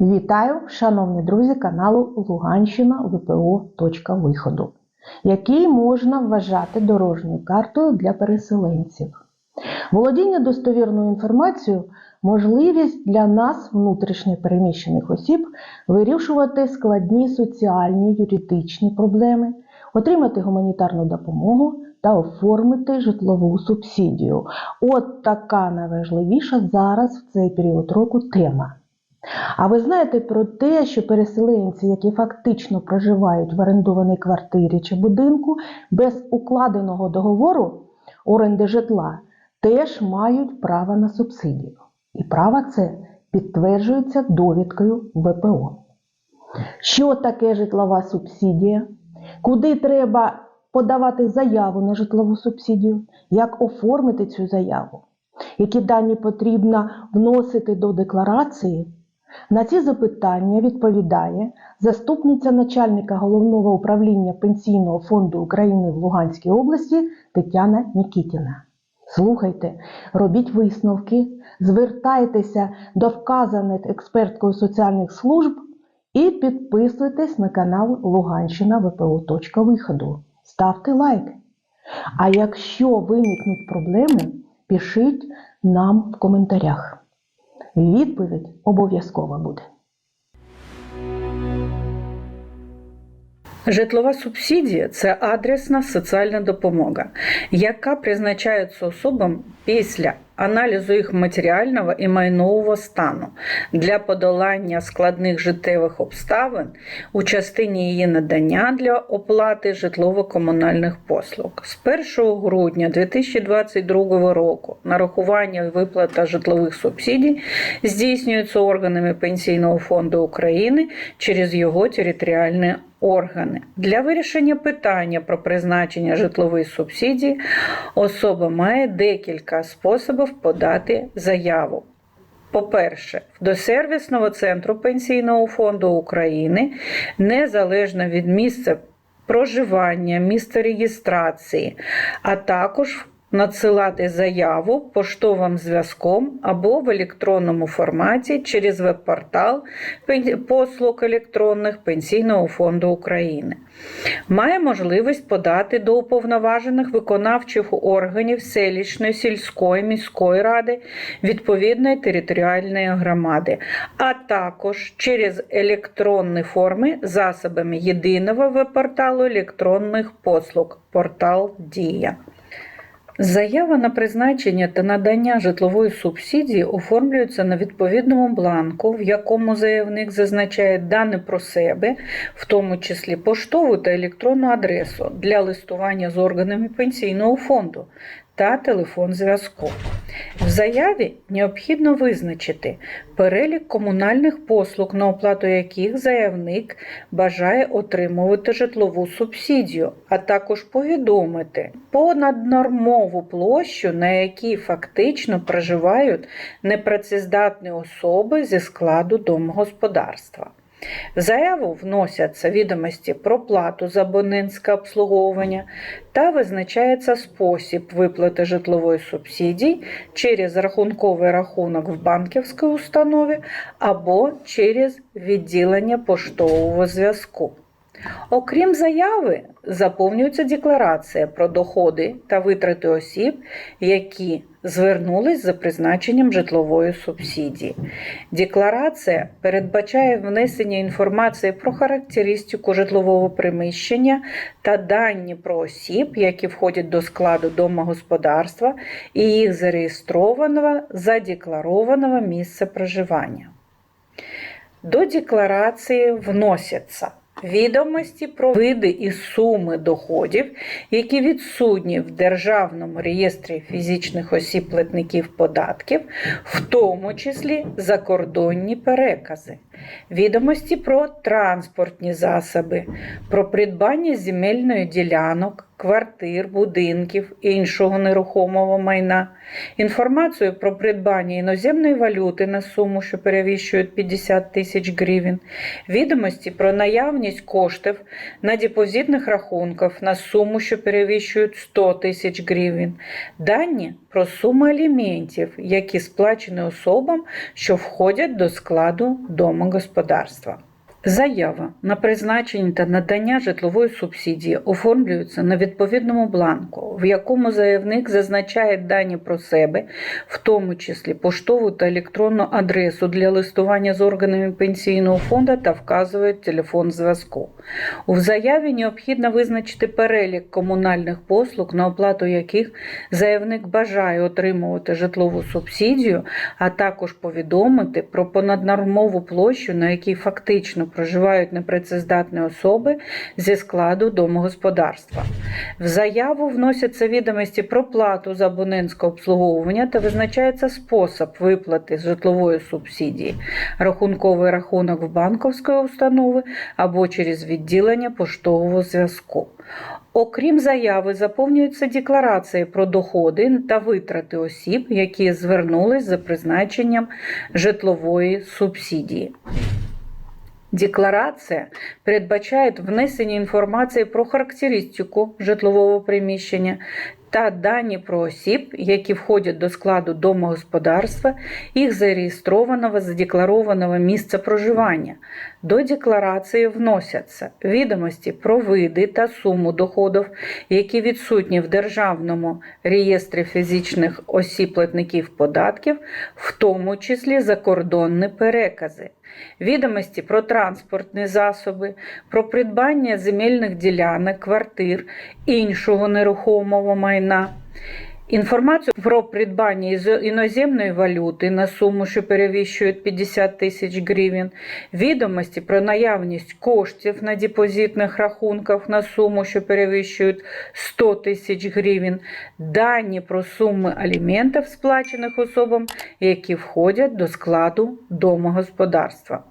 Вітаю, шановні друзі каналу Луганщина ВПО. Точка виходу, який можна вважати дорожньою картою для переселенців. Володіння достовірною інформацією можливість для нас, внутрішньо переміщених осіб, вирішувати складні соціальні юридичні проблеми, отримати гуманітарну допомогу та оформити житлову субсидію. От така найважливіша зараз в цей період року тема. А ви знаєте про те, що переселенці, які фактично проживають в орендованій квартирі чи будинку без укладеного договору оренди житла, теж мають право на субсидію. І право це підтверджується довідкою ВПО. Що таке житлова субсидія? Куди треба подавати заяву на житлову субсидію? Як оформити цю заяву? Які дані потрібно вносити до декларації? На ці запитання відповідає заступниця начальника головного управління Пенсійного фонду України в Луганській області Тетяна Нікітіна. Слухайте, робіть висновки, звертайтеся до вказаних експерткою соціальних служб і підписуйтесь на канал Луганщина ВПО. Ставте лайк. А якщо виникнуть проблеми, пишіть нам в коментарях. Відповідь обов'язково буде. Житлова субсидія це адресна соціальна допомога, яка призначається особам після аналізу їх матеріального і майнового стану для подолання складних життєвих обставин у частині її надання для оплати житлово-комунальних послуг. З 1 грудня 2022 року нарахування виплата житлових субсидій здійснюється органами Пенсійного фонду України через його територіальні органи. Для вирішення питання про призначення житлової субсидії особа має декілька способів подати заяву. По-перше, до сервісного центру Пенсійного фонду України незалежно від місця проживання, місця реєстрації, а також надсилати заяву поштовим зв'язком або в електронному форматі через веб-портал послуг електронних Пенсійного фонду України. Має можливість подати до уповноважених виконавчих органів селищної, сільської, міської ради відповідної територіальної громади, а також через електронні форми засобами єдиного веб-порталу електронних послуг портал Дія. Заява на призначення та надання житлової субсидії оформлюється на відповідному бланку, в якому заявник зазначає дані про себе, в тому числі поштову та електронну адресу для листування з органами пенсійного фонду та телефон зв'язку. В заяві необхідно визначити перелік комунальних послуг, на оплату яких заявник бажає отримувати житлову субсидію, а також повідомити понаднормову площу, на якій фактично проживають непрацездатні особи зі складу домогосподарства. В заяву вносяться відомості про плату за абонентське обслуговування та визначається спосіб виплати житлової субсидії через рахунковий рахунок в банківській установі або через відділення поштового зв'язку. Окрім заяви, заповнюється декларація про доходи та витрати осіб, які звернулись за призначенням житлової субсидії. Декларація передбачає внесення інформації про характеристику житлового приміщення та дані про осіб, які входять до складу домогосподарства і їх зареєстрованого задекларованого місця проживання. До декларації вносяться Відомості про види і суми доходів, які відсутні в Державному реєстрі фізичних осіб платників податків, в тому числі закордонні перекази, відомості про транспортні засоби, про придбання земельної ділянок, квартир, будинків і іншого нерухомого майна, інформацію про придбання іноземної валюти на суму, що перевищують 50 тисяч гривень, відомості про наявність коштів на депозитних рахунках на суму, що перевищують 100 тисяч гривень, дані про суми аліментів, які сплачені особам, що входять до складу домогосподарства. Заява на призначення та надання житлової субсидії оформлюється на відповідному бланку, в якому заявник зазначає дані про себе, в тому числі поштову та електронну адресу для листування з органами пенсійного фонду та вказує телефон зв'язку. У заяві необхідно визначити перелік комунальних послуг, на оплату яких заявник бажає отримувати житлову субсидію, а також повідомити про понаднормову площу, на якій фактично проживають непрацездатні особи зі складу домогосподарства. В заяву вносяться відомості про плату за абонентське обслуговування та визначається спосіб виплати житлової субсидії, рахунковий рахунок в банковської установи або через відділення поштового зв'язку. Окрім заяви, заповнюються декларації про доходи та витрати осіб, які звернулись за призначенням житлової субсидії. Декларація передбачає внесення інформації про характеристику житлового приміщення та дані про осіб, які входять до складу домогосподарства, їх зареєстрованого задекларованого місця проживання. До декларації вносяться відомості про види та суму доходів, які відсутні в Державному реєстрі фізичних осіб платників податків, в тому числі закордонні перекази. Відомості про транспортні засоби, про придбання земельних ділянок, квартир, іншого нерухомого майна. Інформацію про придбання іноземної валюти на суму, що перевищує 50 тисяч гривень, відомості про наявність коштів на депозитних рахунках на суму, що перевищують 100 тисяч гривень, дані про суми аліментів, сплачених особам, які входять до складу домогосподарства.